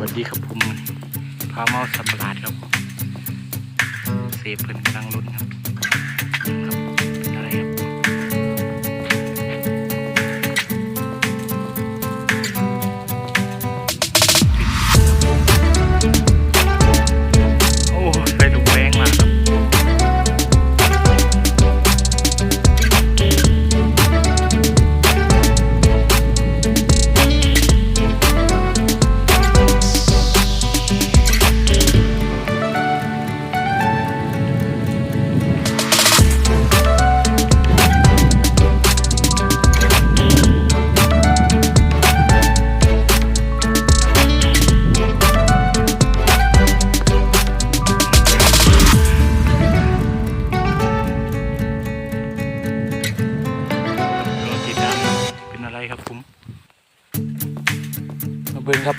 วัสดีครับผมพาเมาสัมปราดครับเสพเพิ่นกำลังลุ้นครับครับ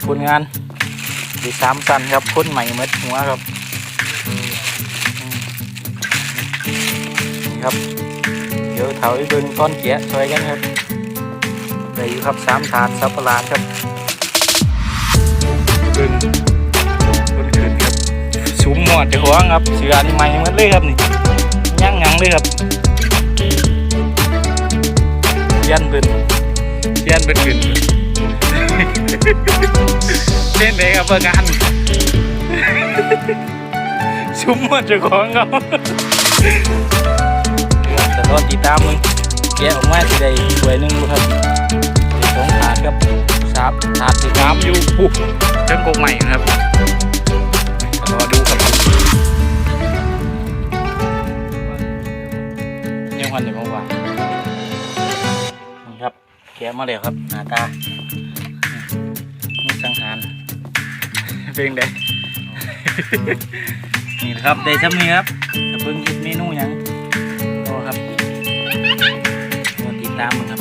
ผลงานดีสามสันครับพ่นใหม่เม็ดหัวครับนี่ครับ เดี๋ยวเถาไปเบิ่งก้นเกียะช่วยกันครับได้อยู่ครับสามถาดสับปะหลาดครับเบิ่งต้นขึ้นครับสูมหมอดเจ้าของครับเสือนี่ใหม่หมดเลยครับนี่ย่างหยังเลยครับยันเบิ่นเยันเบิ่นขึ้น เล่นเลยครับเบิ่งงานชุมหมดเจ้าของครับแต่รอติดตามมึงแกะออกมาสิได้สวยหนึงบ่ครับได้สองถาดครับสามถาดสิสามอยู่ปุ๊บเชิงกกใหม่ครับก็รอดูครับผมยังวันเดี๋ยวมาว่านี่ครับแกะมาแล้วครับหน้าตา เป็นไงนี่นะครับได้ซ้ำนี้ครับจะเพิ่งคิดเมนูยังรอครับรอติดตามมึงครับ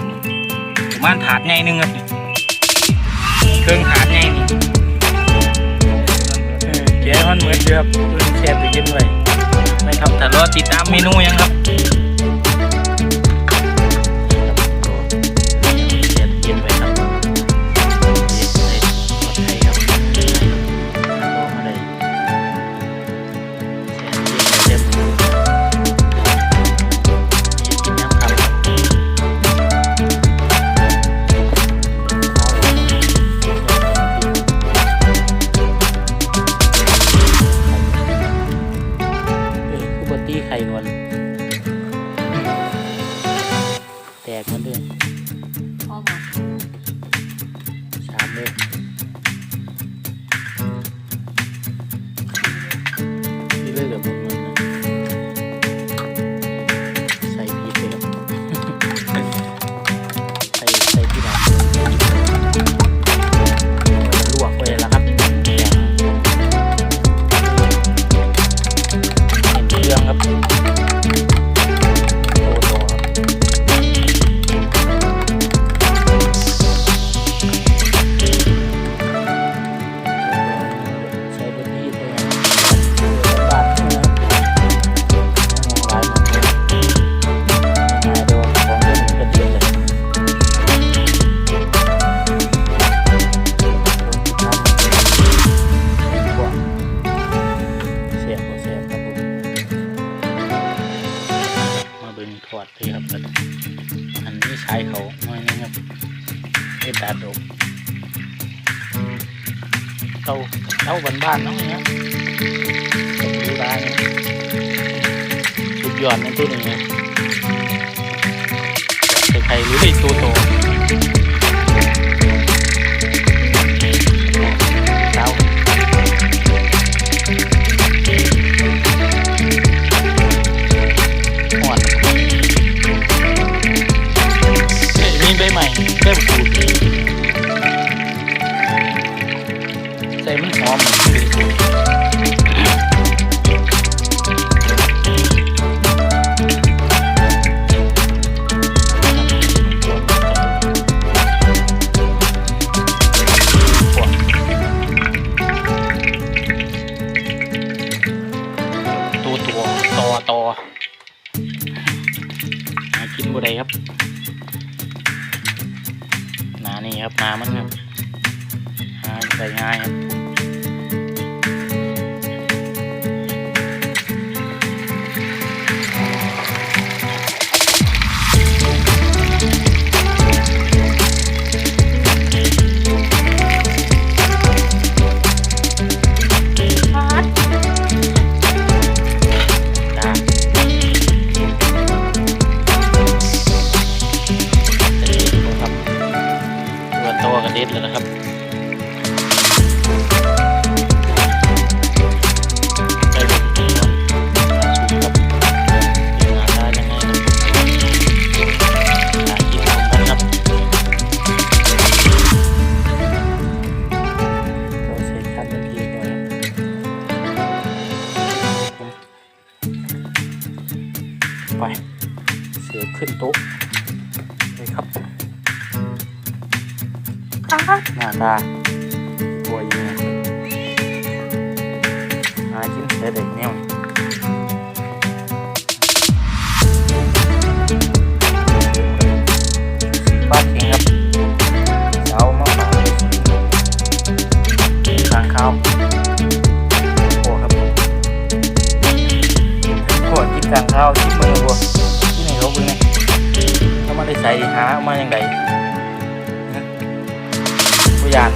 ประมาณถาดใหญ่นึงครับเครื่องถาดใหญ่นี่เออแกะมันเหมือนเดิมเพิ่งแช่ไปกินไว้ไม่ครับแต่รอติดตามเมนูยังครับ เขาหน่อยนะครับไอ้ตาดกเต้าเต้าบ้านๆเน้องเนี้ยผมดูได้สุดยอดนะตัวนี้นะใครรู้ได้ตัวโต ใบ หนานี่ โต๊ะเลยครับหน้าตาสวยอยู่เนี่ยหากินแต่เด็กแนวนี้สีฟ้าเขียงครับเสามาฝากทางข้าวโอ้ครับโอ้กินกลางข้า หาเอามาอย่างไรตัวอย่าง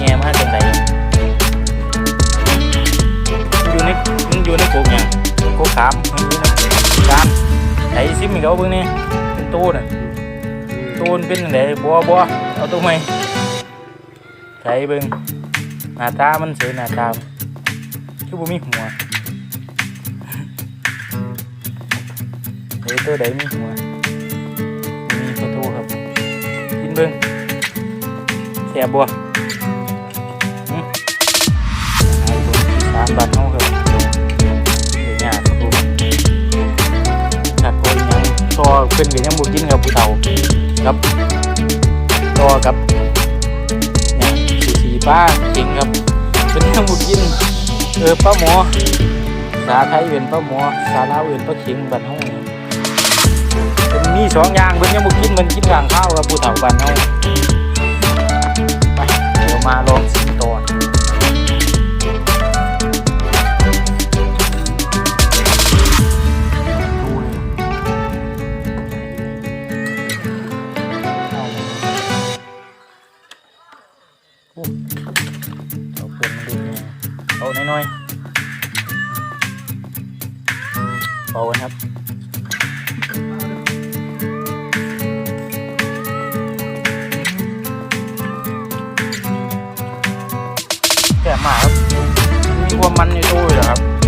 แง่มาจังไหนอยู่ในมันอยู่ในโกกหยังโกกขามมันอยู่ในการไหนซิมอีกเอาเบิ่งนี่เป็นตู้น่ะตู้มันเป็นจังไดบัวบัวเอาตู้ไหมใส่เบิ่งหน้าตามันสียหน้าตาคือบ่มีหัว เฮ้ยตัวใดมีหัวมีประตูครับกินเบิ้งแซ่บบัวอืมอาหารคนอีสานบ้านเฮาครับเดี๋ยวยาครับต่อเพิ่นก็ยังบ่กินครับผู้เฒ่าครับต่อกับหยังสุสีป้าเก่งครับเพิ่นยังบ่กินเออป้าหมอภาไทยเป็นป้าหมอภาลาวเป็นป้าเข็งบ้านเฮาเนี่ยเป็น มีสองอย่างเพิ่นยังบ่กินเพิ่นกินกลางข้าวกับผู้เฒ่าบ้านเฮาไปเดี๋ยวมาลองชิมต่อดูเลยเอาเลยโอ้เอาเพิ่นมาดูเนี่ยเอาน้อยๆเอากันครับ ความมันในตู้อยู่เหรอครับ